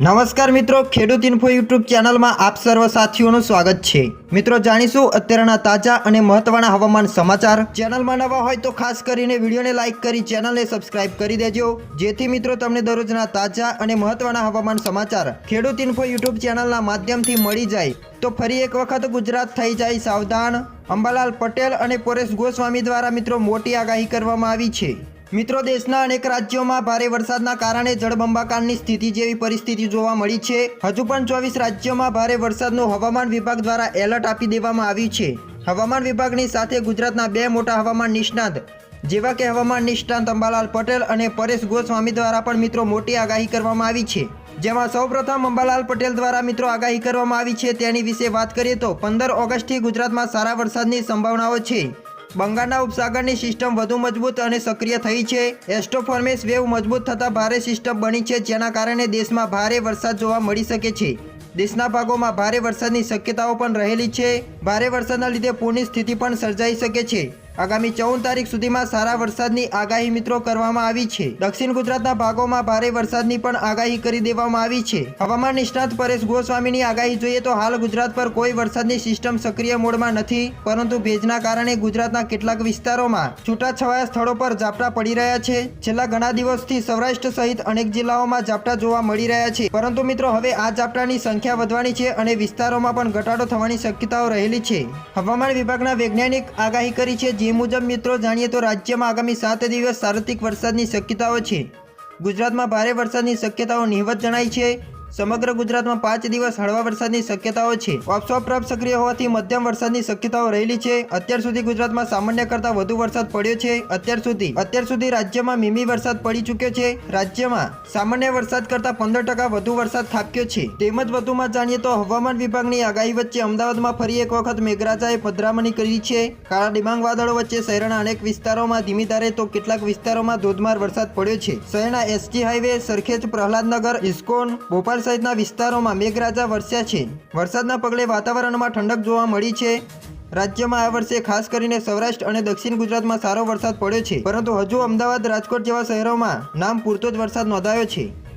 નમસ્કાર મિત્રો, ખેડૂત ઇન્ફો યુટ્યુબ ચેનલમાં આપ સર્વ સાથીઓનું સ્વાગત છે. મિત્રો, જાણીશું અત્યારના તાજા અને મહત્વના હવામાન સમાચાર. ચેનલમાં નવા હોય તો ખાસ કરીને વિડીયોને લાઇક કરી ચેનલને સબસ્ક્રાઇબ કરી દેજો. જેથી મિત્રો, તમને દરરોજના તાજા અને મહત્વના હવામાન સમાચાર ખેડૂત ઇન્ફો યુટ્યુબ ચેનલના માધ્યમથી મળી જાય. તો ફરી એક વખત ગુજરાત થઈ જાય સાવધાન. અંબાલાલ પટેલ અને પરેશ ગોસ્વામી દ્વારા મિત્રો મોટી આગાહી કરવામાં આવી છે. મિત્રો, દેશના અનેક રાજ્યોમાં ભારે વરસાદના કારણે જળબંબાકારની સ્થિતિ જેવી પરિસ્થિતિ જોવા મળી છે. હજુ પણ ચોવીસ રાજ્યોમાં ભારે વરસાદનો હવામાન વિભાગ દ્વારા એલર્ટ આપી દેવામાં આવ્યું છે. હવામાન વિભાગની સાથે ગુજરાતના બે મોટા હવામાન નિષ્ણાત, જેવા કે હવામાન નિષ્ણાંત અંબાલાલ પટેલ અને પરેશ ગોસ્વામી દ્વારા પણ મિત્રો મોટી આગાહી કરવામાં આવી છે. જેમાં સૌપ્રથમ અંબાલાલ પટેલ દ્વારા મિત્રો આગાહી કરવામાં આવી છે તેની વિશે વાત કરીએ તો પંદર ઓગસ્ટથી ગુજરાતમાં સારા વરસાદની સંભાવનાઓ છે. બંગાળના ઉપસાગરની સિસ્ટમ વધુ મજબૂત અને સક્રિય થઈ છે. એસ્ટ્રોફોર્મેસ વેવ મજબૂત થતાં ભારે સિસ્ટમ બની છે, જેના કારણે દેશમાં ભારે વરસાદ જોવા મળી શકે છે. દેશના ભાગોમાં ભારે વરસાદની શક્યતાઓ પણ રહેલી છે. ભારે વરસાદના લીધે પૂરની સ્થિતિ પણ સર્જાઈ શકે છે. આગામી ચૌદ તારીખ સુધીમાં સારા વરસાદની આગાહી મિત્રો કરવામાં આવી છે. દક્ષિણ ગુજરાતના ભાગોમાં ભારે વરસાદની પણ આગાહી કરી દેવામાં આવી છે. હવામાન નિષ્ણાત પરેશ ગોસ્વામીની આગાહી જોઈએ તો હાલ ગુજરાત પર કોઈ વરસાદની સિસ્ટમ સક્રિય મોડમાં નથી, પરંતુ ભેજના કારણે ગુજરાતના કેટલાક વિસ્તારોમાં છૂટાછવાયા સ્થળો પર ઝાપટા પડી રહ્યા છે. છેલ્લા ઘણા દિવસથી સૌરાષ્ટ્ર સહિત અનેક જિલ્લાઓમાં ઝાપટા જોવા મળી રહ્યા છે. પરંતુ મિત્રો, હવે આ ઝાપટાની સંખ્યા વધવાની છે અને વિસ્તારોમાં પણ ઘટાડો થવાની શક્યતાઓ રહેલી છે. હવામાન વિભાગના વૈજ્ઞાનિક આગાહી કરી છે જે મુજબ મિત્રો જાણીએ તો રાજ્યમાં આગામી સાત દિવસ સાર્વત્રિક વરસાદની શક્યતાઓ છે. ગુજરાતમાં ભારે વરસાદની શક્યતાઓ નહિવત જણાય છે. સમગ્ર ગુજરાતમાં પાંચ દિવસ હળવા વરસાદની શક્યતાઓ છે. ઓપ્સો સક્રિય હોવાથી મધ્યમ વરસાદની શક્યતાઓ રહેલી છે. અત્યાર સુધી ગુજરાતમાં સામાન્ય કરતાં વધુ વરસાદ પડ્યો છે. અત્યાર સુધી અત્યાર સુધી રાજ્યમાં મીમી વરસાદ પડી ચૂક્યો છે. રાજ્યમાં સામાન્ય વરસાદ કરતાં પંદર ટકા વધુ વરસાદ ખાબક્યો છે. તેમજ વધુમાં જાણીએ તો હવામાન વિભાગની આગાહી વચ્ચે અમદાવાદમાં ફરી એક વખત મેઘરાજાએ પધરામણી કરી છે. કાળા ડિબાંગ વાદળો વચ્ચે શહેરના અનેક વિસ્તારોમાં ધીમી ધારે તો કેટલાક વિસ્તારોમાં ધોધમાર વરસાદ પડ્યો છે. શહેરના SG highway, Sarkhej Prahladnagar, ISKCON, Bhopal સહિતના વિસ્તારોમાં મેઘરાજા વરસ્યા છે. વરસાદના પગલે વાતાવરણમાં ઠંડક જોવા મળી છે. રાજ્યમાં આ વર્ષે ખાસ કરીને સૌરાષ્ટ્ર અને દક્ષિણ ગુજરાતમાં સારો વરસાદ પડ્યો છે. પરંતુ હજુ અમદાવાદ, રાજકોટ જેવા શહેરોમાં નામ પૂરતો જ વરસાદ નોંધાયો છે.